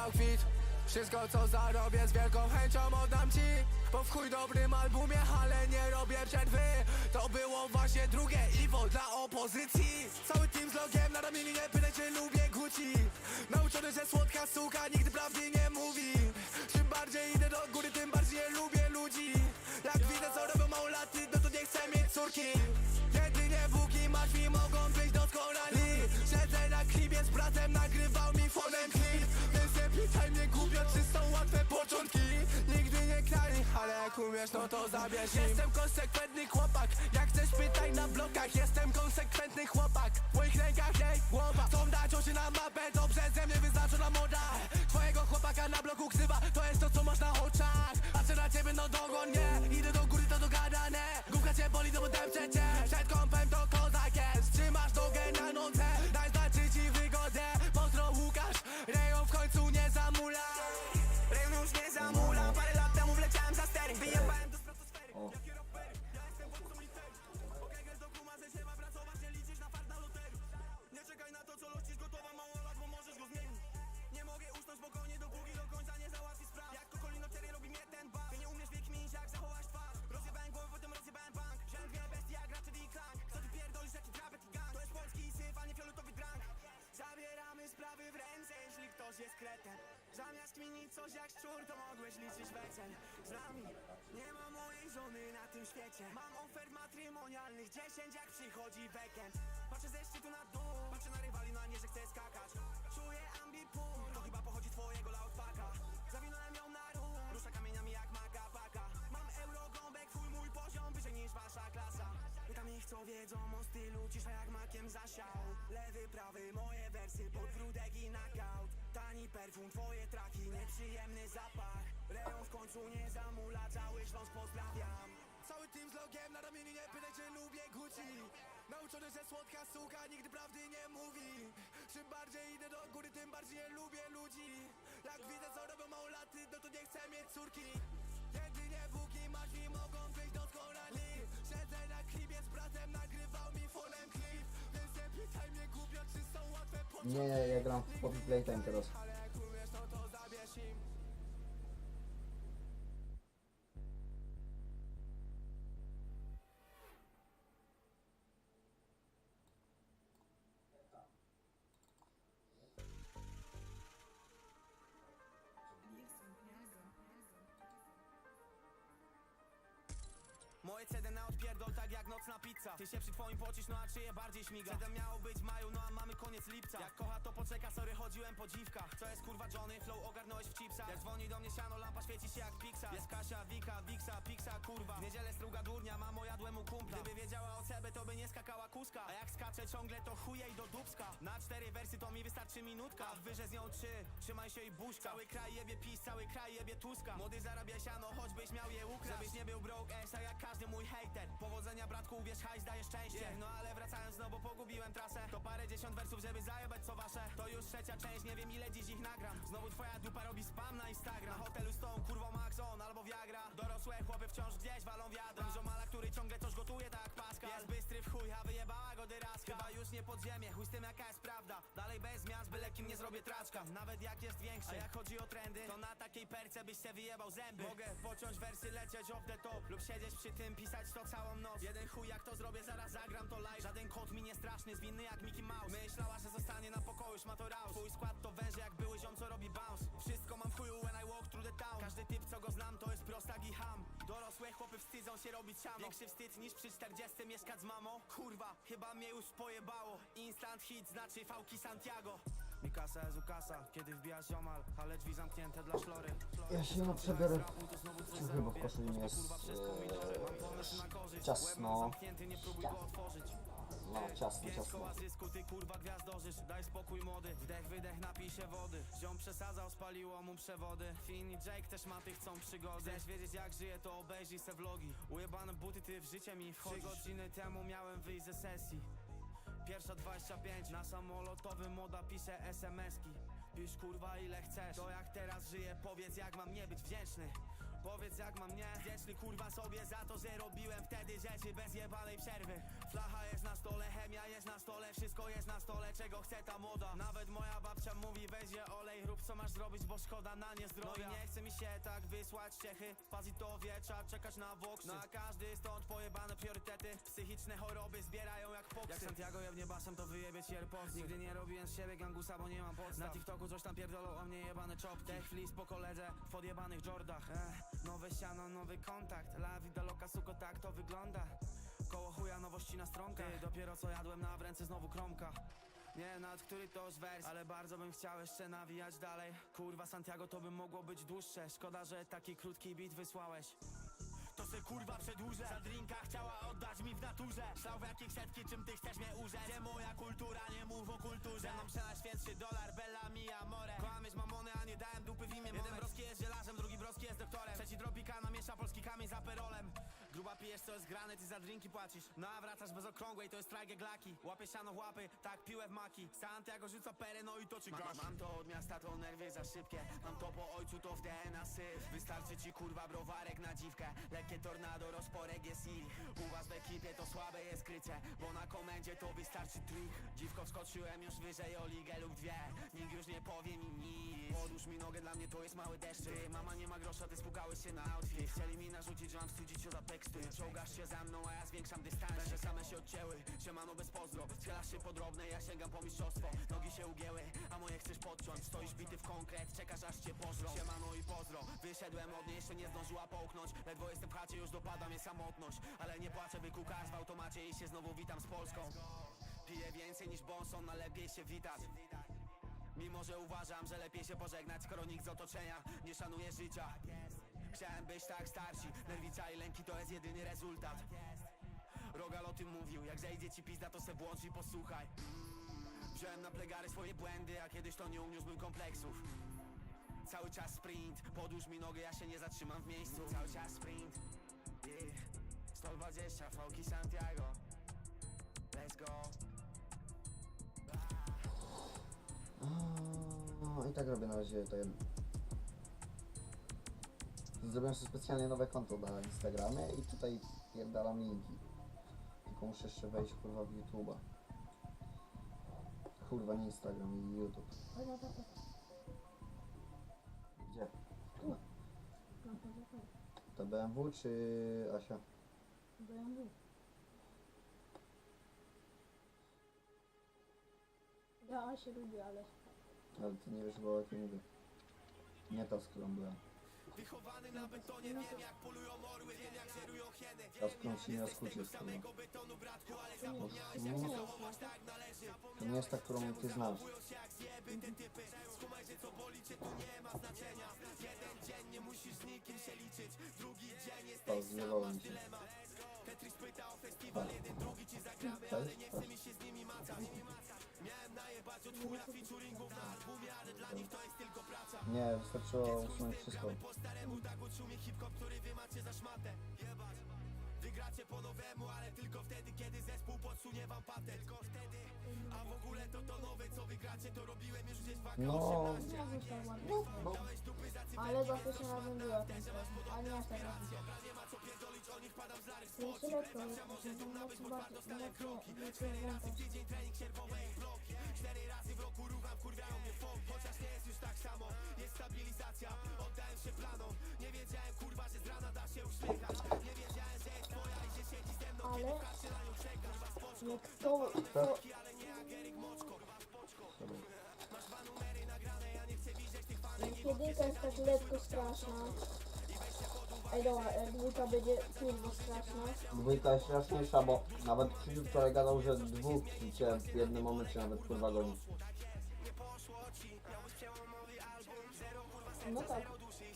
kwit. Wszystko co zarobię z wielką chęcią oddam ci. Po w chuj dobrym albumie, ale nie robię przerwy. To było właśnie drugie Iwo dla opozycji. Cały team z logiem na ramieniu, nie pytaj czy lubię Gucci. Nauczony, że słodka suka nigdy prawdy nie mówi. Czym bardziej idę do góry, tym bardziej nie lubię ludzi. Jak widzę co robią małolaty, no to nie chcę mieć córki. Jedynie Buki martwi mogą być doskonali Siedzę na klipie z bratem, nagrywał mi fonem mnie głupio, czy są łatwe początki Nigdy nie krali, ale jak umiesz, no to zabierz. Jestem konsekwentny chłopak, jak chcesz pytaj na blokach. Jestem konsekwentny chłopak, w moich rękach jej głowa Chcą dać oczy na mapę, dobrze ze mnie wyznaczona moda. Twojego chłopaka na bloku ksywa, to jest to co masz na oczach. Patrzę na ciebie, no dogon nie, idę do góry, to dogadane. Główka cię boli, to podepczę cię, ktoś jest kretem. Zamiast kminić coś jak szczur, to mogłeś liczyć wecen Z nami nie ma mojej żony na tym świecie. Mam ofert matrymonialnych 10 jak przychodzi weekend. Patrzę ze szczytu na dół, patrzę na rywali, no a nie, że chcę skakać. Czuję ambipur, to chyba pochodzi twojego lautpaka Zawinąłem ją na róg, rusza kamieniami jak maka paka. Mam eurogąbek, twój mój poziom wyżej niż wasza klasa. Pytam ich co wiedzą o stylu, cisza jak makiem zasiał. Lewy, prawy, moje wersy, podwródek i knockout Tani perfum, twoje traki, nieprzyjemny zapach. Rejon w końcu nie zamula, cały Śląsk pozdrawiam. Cały team z logiem na ramieniu, nie pytaj czy lubię Gucci. Nauczony, że słodka suka nigdy prawdy nie mówi. Czym bardziej idę do góry, tym bardziej nie lubię ludzi. Jak widzę co robią małolaty, no to nie chcę mieć córki. Jedynie Buki martwi mogą być doskonali. Siedzę na klipie z bratem, nagrywał mi fonem klip. Więc nie pytaj mnie głupio, czy są łatwe początki Nie, ja gram w Poppy Playtime teraz. CD miało być maju, no a mamy koniec lipca. Jak kocha to poczeka, sorry chodziłem po dziwkach. Co jest kurwa Johnny, flow ogarnąłeś w chipsach. Jak dzwoni do mnie siano, lampa świeci się jak Pixa Kasia, Wika, Wiksa, Pixa, kurwa. W niedzielę struga durnia, mamo jadłem u kumpla. Gdyby wiedziała o CB, to by nie skakała kuska. A jak skacze ciągle, to chuje i do dubska Na cztery wersy to mi wystarczy minutka. A wyżej z nią trzy, trzymaj się i buźka. Cały kraj jebie PiS, cały kraj jebie Tuska. Młody zarabia siano, choćbyś miał je ukraść. Żebyś nie był broke ass, a jak każdy mój hater. Powodzenia bratku, uwierz, hajs daje szczęście. Yeah, No ale wracając, no bo pogubiłem trasę. To parę dziesiąt wersów, żeby zajebać co wasze. To już trzecia część, nie wiem ile dziś ich nagram. Znowu twoja dupa robi spam na Instagram. Na hotelu z tą kurwą Maxon albo Viagra Dorosłe chłopy wciąż gdzieś walą wiadra Ten ziomala, który ciągle coś gotuje tak paska. Jest bystry w chuj, a wyjebała go dyraska Chyba już nie podziemie, chuj z tym jaka jest prawda. Dalej bez zmian, byle kim nie zrobię traczka. Nawet jak jest większy, a jak chodzi o trendy To na takiej perce byś se wyjebał zęby. Mogę pociąć wersy, lecieć off the top. Lub siedzieć przy tym, pisać to całą noc. Jeden chuj jak to zrobię, zaraz zagram to live. Żaden kot mi nie straszny, zwinny jak Mickey Mouse. Myślała, że zostanie na pokoju, już ma to raus. Twój skład to węże jak były ziom, co robi bounce. Wszystko mam w chuju when I walk through the town. Każdy typ, co go znam, to jest prostak i ham Dorosłe chłopy wstydzą się robić siano. Większy wstyd niż przy 40 mieszkać z mamą. Kurwa, chyba mnie już pojebało. Instant hit znaczy fałki Santiago. Mikasa jest ukasa, kiedy wbija ziomal Ale drzwi zamknięte dla szlory. Ja się no przebiorę. Czy chyba w koszuli jest e, ciasno. No, ciasno, ciasno. koła zysku, ty kurwa gwiazdorzysz Daj spokój młody, wdech, wydech, napij się wody. Ziom przesadzał, spaliło mu przewody. Finn i Jake też ma tych chcą przygody. Chcesz wiedzieć jak żyję, to obejrzyj se vlogi. Ujebane buty, ty w życie mi wchodzisz. Trzy godziny temu miałem wyjść ze sesji. Pierwsza 25, na samolotowym moda pisze SMS-ki Pisz kurwa ile chcesz, to jak teraz żyję Powiedz jak mam nie być wdzięczny Powiedz jak mam nie Wdzięczny kurwa sobie za to, że robiłem wtedy rzeczy bez jebanej przerwy. Flacha jest na stole, chemia jest na stole Wszystko jest na stole, czego chce ta moda. Nawet moja babcia mówi, weź olej, rób co masz zrobić, bo szkoda na nie zdrowia. No i nie chce mi się tak wysłać Czechy Pazitowie, trzeba czekać na woksy. Na każdy stąd pojebane priorytety Psychiczne choroby zbierają jak poksy. Jak Santiago jebnie basem, to wyjebie ci AirPods. Nigdy nie robiłem z siebie gangusa, bo nie mam podstaw. Na TikToku coś tam pierdolą o mnie jebane czopki. Tech flis po koledze, w podjebanych Jordach. Eh, Nowe siano, nowy kontakt. La vida loca, suko, tak to wygląda. Koło chuja nowości na stronkach. Ty, dopiero co jadłem na ręce znowu kromka. Nie nad który to już wers Ale bardzo bym chciał jeszcze nawijać dalej. Kurwa Santiago to by mogło być dłuższe. Szkoda, że taki krótki beat wysłałeś se kurwa przedłużę. Za drinka chciała oddać mi w naturze. Szlał w jakich setki, czym ty chcesz mnie urzeć Gdzie moja kultura, nie mów o kulturze. Ze mną przenaświętszy dolar, bella mi amore Kłamiesz mamony, a nie dałem dupy w imię Jeden broski jest zielarzem, drugi broski jest doktorem. Trzeci tropika namiesza polski kamień za perolem Gruba pijesz, co jest grane, ty za drinki płacisz. No a wracasz bez okrągłej, to jest trajge glaki. Łapie siano w łapy, tak piłę w maki. Santiago rzuca perę, no i to ci gasi Mam to od miasta, to nerwy za szybkie. Mam to po ojcu, to w DNA syf. Wystarczy ci kurwa browarek na dziwkę. Lekkie tornado, rozporek jest ich. U was w ekipie to słabe jest krycie Bo na komendzie to wystarczy trik. Dziwko wskoczyłem już wyżej o ligę lub dwie nic Podłóż mi nogę, dla mnie to jest mały deszcz. Mama nie ma grosza, ty spukałeś się na outfit. Chcieli mi narzucić, że mam wstydzić się za teksty. Czołgasz się za mną, a ja zwiększam dystans Węże same się odcięły, siemano bez pozdro. Strzelasz się podrobne, ja sięgam po mistrzostwo. Nogi się ugięły, a moje chcesz podciąć. Stoisz bity w konkret, czekasz aż cię pożrą Siemano i pozdro, wyszedłem od niej, jeszcze nie zdążyła połknąć. Ledwo jestem w chacie, już dopada mnie samotność. Ale nie płaczę, by kukać w automacie i się znowu witam z Polską. Piję więcej niż Bonson, a lepiej się witać Mimo, że uważam, że lepiej się pożegnać Skoro nikt z otoczenia nie szanuje życia. Chciałem być tak starsi Nerwica i lęki to jest jedyny rezultat. Rogal o tym mówił. Jak zejdzie ci pizda to se włącz i posłuchaj. Wziąłem na plegary swoje błędy A kiedyś to nie uniósłbym kompleksów. Cały czas sprint. Podłóż mi nogę, ja się nie zatrzymam w miejscu. Cały czas sprint. Yeah. 120 fałki Santiago. Let's go No i tak robię na razie to jedno. Zrobiłem sobie specjalnie nowe konto na Instagramie i tutaj pierdalam linki. Tylko muszę jeszcze wejść kurwa w YouTube'a. Kurwa nie Instagram i YouTube. Gdzie? To BMW czy Asia? BMW. Ja się lubię, ale Ale ty nie wiesz chyba o jakiej mówię. Nie ta, z którą byłem. Wychowany na betonie, wiem jak polują orły, wiem jak żerują hieny. Ta, z którą się nie To, nie jak się jest, zachować tak jak należy. To nie jest ta, którą ty znasz. Zachowują się jak zjeby te typy? Skumaj, że co boli cię tu nie ma znaczenia. Jeden dzień nie musisz z nikim się liczyć Drugi dzień jesteś To zjebało mi się. pyta o To Ale nie to. z Miałem najebać od chuja featuringów na albumie Ale dla nich to jest tylko praca. Nie, wystarczyło usunąć wszystko. po staremu tak hip-hop, który wy macie za szmatę. Jebać. Wygracie po nowemu, ale tylko wtedy, kiedy zespół podsunie wam patę Tylko wtedy, a w ogóle to to nowe, co wygracie, to robiłem już gdzieś w No, nie został ładny. Ale za pierwszym razem była trochę, a nie aż tak ładnie. Jeszcze lekko, że to na chyba nie Tydzień trening sierpowe i bloki Cztery razy w roku rucham, wkurwiają mnie fok Chociaż nie jest już tak samo, jest stabilizacja Oddałem się planom, nie wiedziałem kurwa, że z rana da się uśmiechać. Nie wiedziałem, że jest twoja i że siedzi ze mną Ale Się na nią czeka, jak to, to jedynka jest tak lekko straszna. Ej dobra, e, dwójka będzie kurwa straszna. Dwójka jest straszniejsza, bo nawet Krzysiu wczoraj gadał, że dwóch cię w jednym momencie nawet kurwa goni. No tak,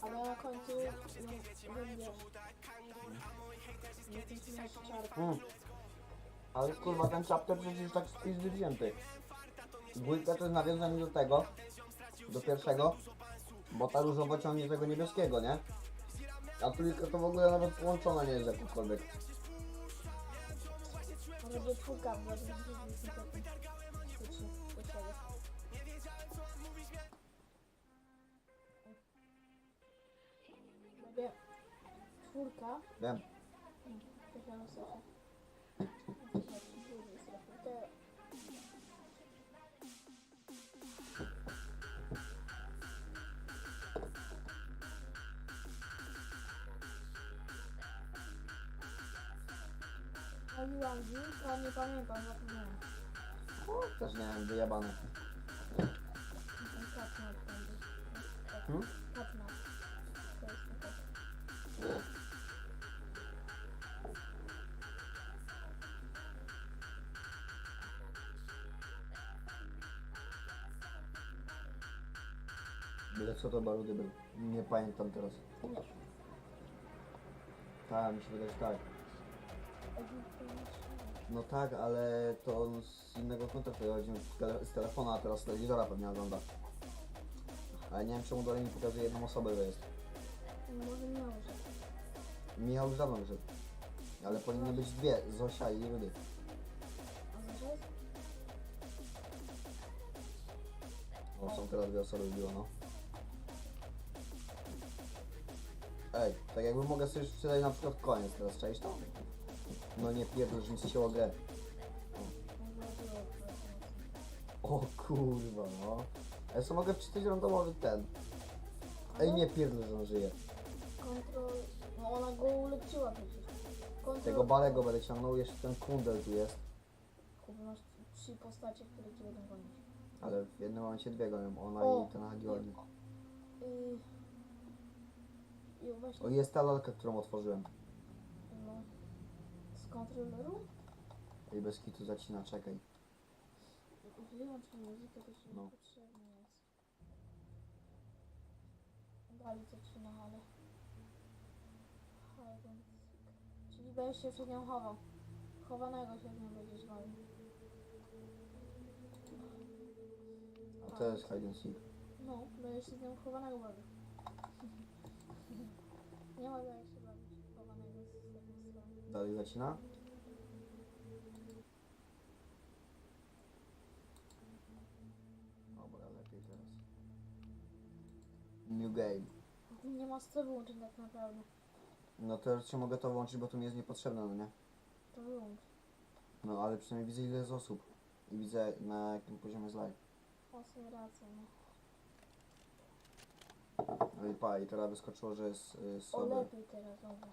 ale na końcu no, będzie. Na końcu masz czarkę. Mm. Ale kurwa ten chapter przecież tak z pizdy wzięty. Dwójka to jest nawiązanie do tego, do pierwszego, bo ta różowa ciągnie tego niebieskiego, nie? A trójka to w ogóle nawet połączona nie jest jakkolwiek. To będzie czwórka, bo będzie Będzie czwórka, Wiem. to Holandii, to nie pamiętam, zapomniałem. O, też nie wiem, wyjebany. Ten Katnat będzie. Hmm? Katnat. To jest ten Katnat. Byle co to barudy był. Nie pamiętam teraz. Tak, mi się wydaje, że tak. No tak, ale to on z innego kontaktu chodzi z, tele, z telefonu, a teraz z telewizora pewnie ogląda. Ale nie wiem czemu dalej mi pokazuje jedną osobę, że jest. Może miał, że. Michał już dawno wyszedł. Ale powinny być dwie, Zosia i Rudy. A może jest? No są teraz dwie osoby było, no. Ej, tak jakby mogę sobie sprzedać na przykład koniec teraz, cześć to? No nie pierdol, że mi ścięło grę. O kurwa, no. Ja sobie mogę wczytać randomowy ten. Ej, nie pierdol, że on żyje. Kontrol. No ona go uleczyła przecież. Kontrol. Tego balego będę ciągnął, jeszcze ten kundel tu jest. Kurwa, masz trzy postacie, które cię będą gonić. Ale w jednym momencie dwie gonią, ona O, i ten Hagioli. I... I właśnie... O, jest ta lalka, którą otworzyłem. Kontroleru? I bez kitu zacina, czekaj. Wyłącz tę muzykę, to się No. niepotrzebne jest. Dali zaczyna, ale... Seek. Czyli będziesz się przed nią chował. Chowanego się z nią będziesz walił. A to jest hide and seek. No, będziesz się z nią chowanego bawił. Nie ma jak Dalej zacina? Dobra, lepiej teraz. New game. Nie ma co wyłączyć tak naprawdę. No to jeszcze mogę to włączyć, bo to mi jest niepotrzebne, no nie? To wyłącz. No ale przynajmniej widzę ile jest osób. I widzę na jakim poziomie jest live. O, sobie rację, no. No i pa, i teraz wyskoczyło, że jest y, O, słabe. lepiej teraz, dobra.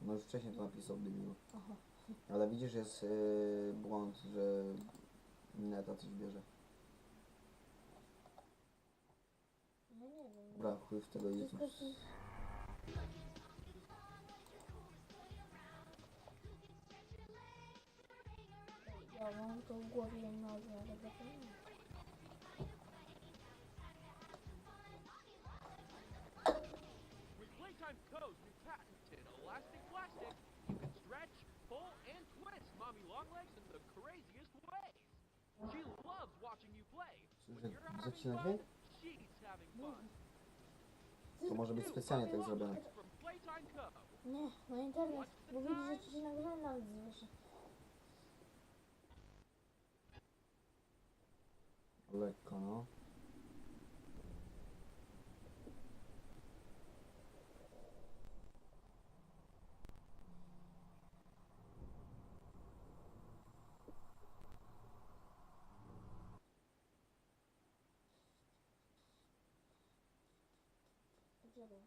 No już wcześniej to napisał debilu. Aha. Ale widzisz, jest y, błąd, że neta coś bierze. No nie wiem. Dobra, chuj w tego ci... Ja mam to w głowie i nazwę, ale zapomniałem. She loves watching you play. When Słyszę, you're having zacina fun, dźwięk? she's having fun. To może być specjalnie tak zrobione. Nie, na internet, bo widzisz, że ci się nagranie nawet zwyższy. Lekko, no. Czekaj.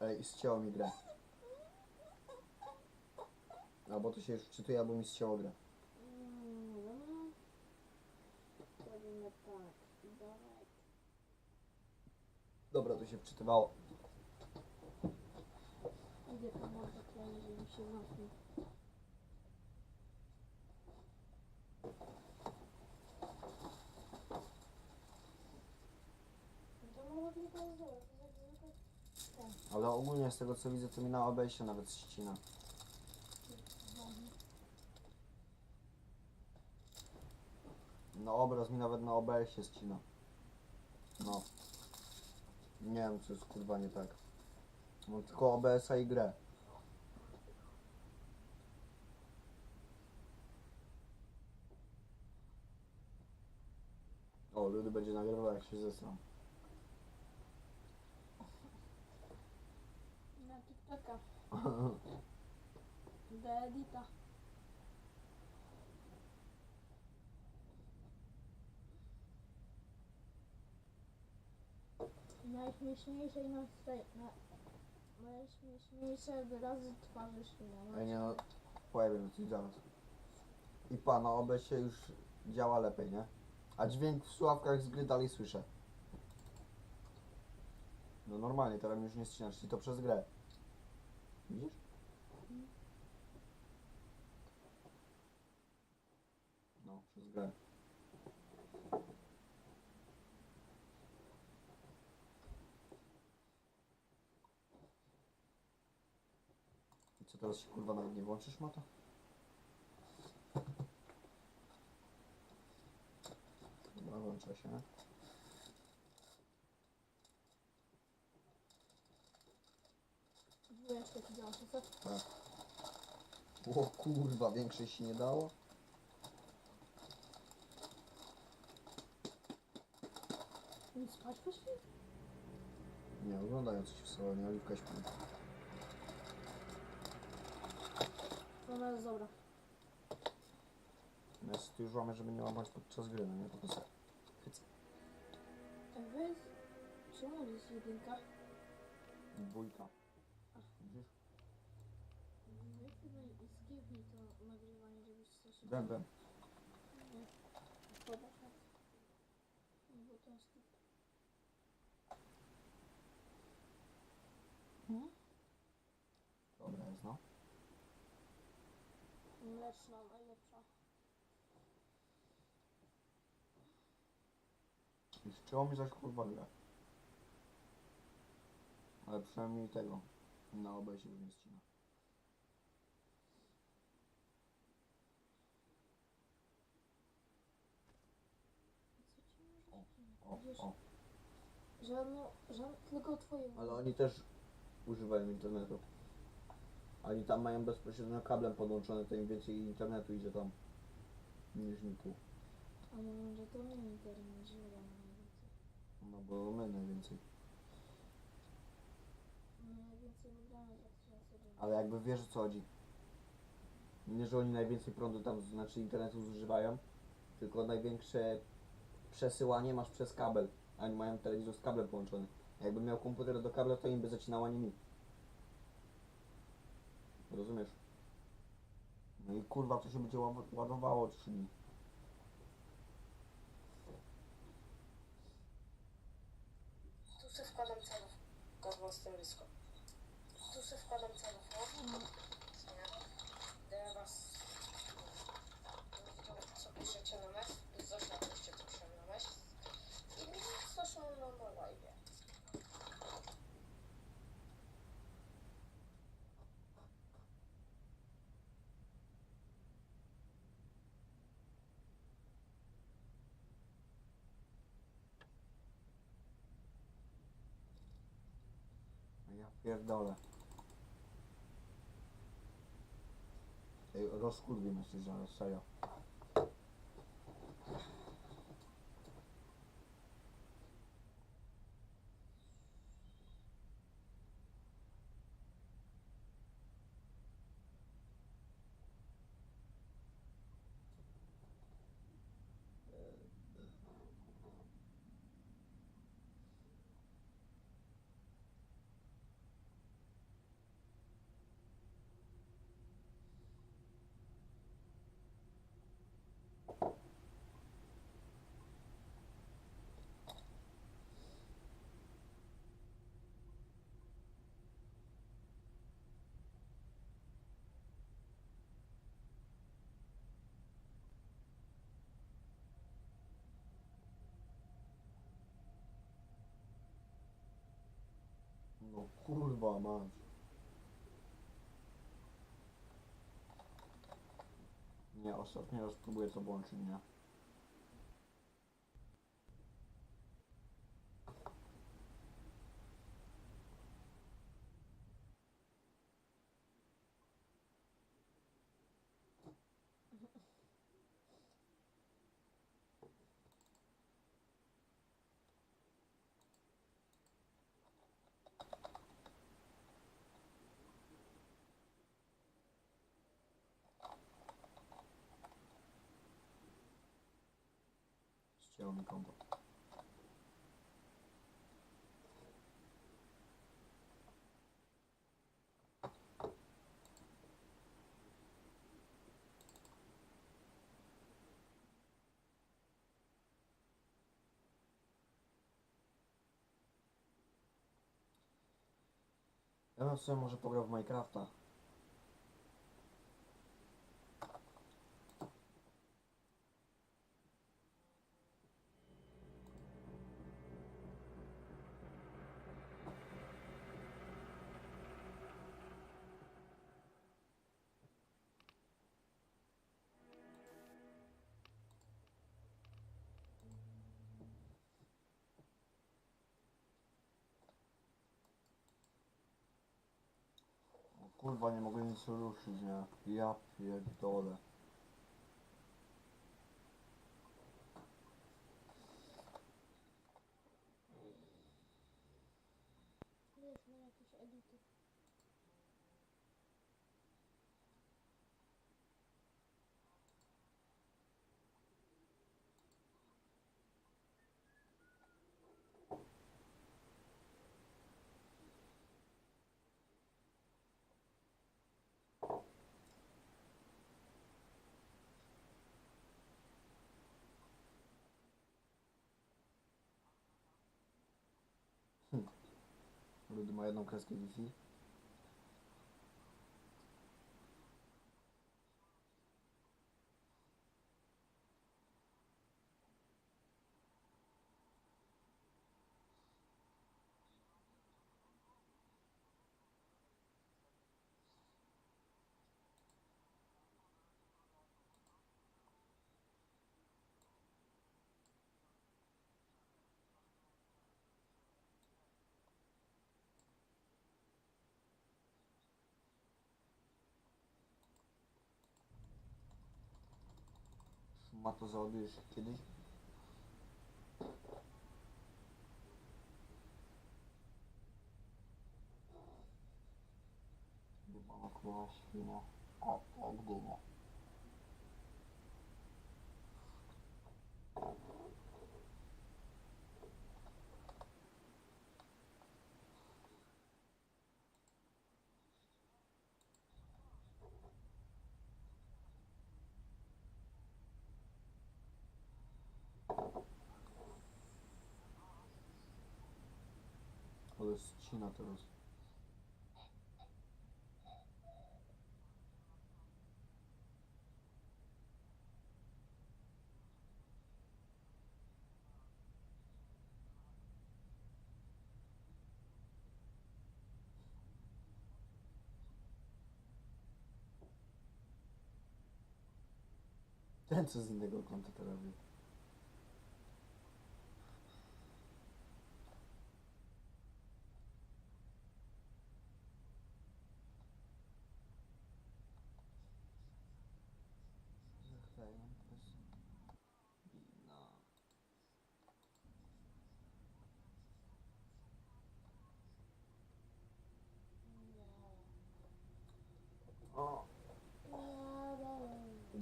Ej, ścięło mi grę. Albo to się już wczytuje, albo mi ścięło grę. Dobra, to się wczytywało. Idę kleić, żeby się zamknął. No to mogło tylko zrobić. to tak zwykle- Tak. Ale ogólnie z tego co widzę, to mi na OBS-ie nawet ścina. No obraz mi nawet na OBS-ie ścina. No. Nie wiem, co jest kurwa nie tak. Mam tylko OBS-a i grę. O, Ludy będzie nagrywał jak się zesram. TikToka. Do edita. Najśmieszniejsze i najstre- na, Moje śmieszniejsze wyrazy twarzy. Ej, nie no, powiem ci zaraz. I pana, oby się już działa lepiej, nie? A dźwięk w słuchawkach z gry dalej słyszę. No normalnie, teraz mi już nie ścinasz, czyli to przez grę. No, przez grę. I co teraz się kurwa nawet nie włączysz, Mata? Dobra, włącza się. Dwójeczkę ci dałam, co? Tak. O kurwa, większej się nie dało? Nie spać poszli? Nie, oglądają coś w salonie, Oliwka śpi. Ona jest dobra. Ty już łamę, żeby nie łamać podczas gry, no nie? To sobie chycę. A wy? Czemu jest jedynka? Dwójka. Widzisz? Wy chyba i skipnij to nagrywanie, żebyś coś... Zobacz. No bo to jest... Dobra jest, no. Mleczna, najlepsza. I wcięło mi zaś kurwa grę. Ale przynajmniej tego. Na już nie ścina. Co ci może O, Wiesz, o. że no, że tylko twoje... Ale oni też używają internetu. Oni tam mają bezpośrednio kablem podłączone, to im więcej internetu idzie tam niż mi tu. A mówią, że to my internet żywamy najwięcej. No bo my najwięcej. My najwięcej wygramy za 3000 Ale jakby wiesz o co chodzi. Nie, że oni najwięcej prądu tam, znaczy internetu zużywają, tylko największe przesyłanie masz przez kabel. A Oni mają telewizor z kablem połączony. Jakby miał komputer do kabla, to im by zacinało, a nie mi. Rozumiesz? No i kurwa, to się będzie ła- ładowało 3 dni. Tu se wkładam celów. Gardło z tym blisko. Tu se wkładam celów, no. Nie. Daję was... Co piszecie na mes? Zosia piszcie co piszę na mes. I co są na na live. No Ja pierdolę. Ej, rozkurwi mnie się zaraz, serio. No kurwa mać. Nie, ostatni raz próbuję to włączyć, nie? Ja mam. Ja bym sobie może pograł w Minecrafta. Kurwa, nie mogę nic ruszyć, nie? Ja pierdolę. de moyenne en classe qualifiée. Ma jedną kreskę Wi-Fi. Ma to załadujesz kiedyś? Chyba na kurwa świnia. O, o, gdynia. Ale ścina teraz. Ten co z innego konta.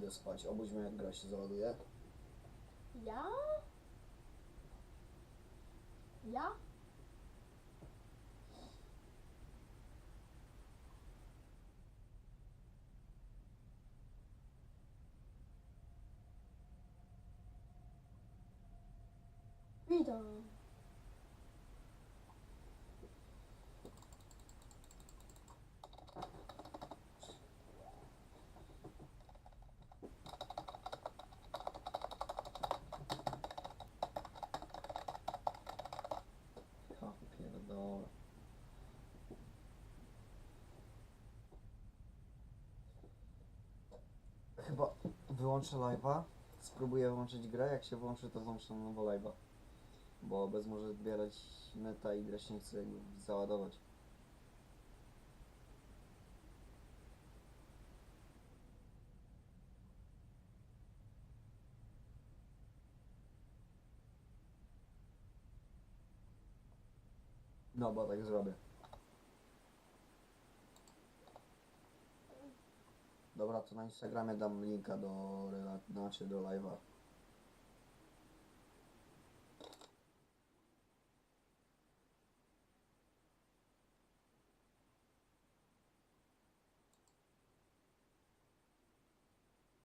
Idę spać. Obudź mnie jak gra się załaduje. Ja? Ja? Witam. Ja pierdolę. Chyba wyłączę live'a. Spróbuję włączyć grę. Jak się włączy, to włączę na nowo live'a. Bo bez może zbierać neta i gra się nie chce załadować. No, bo tak zrobię. Dobra, to na Instagramie dam linka do, znaczy do live'a.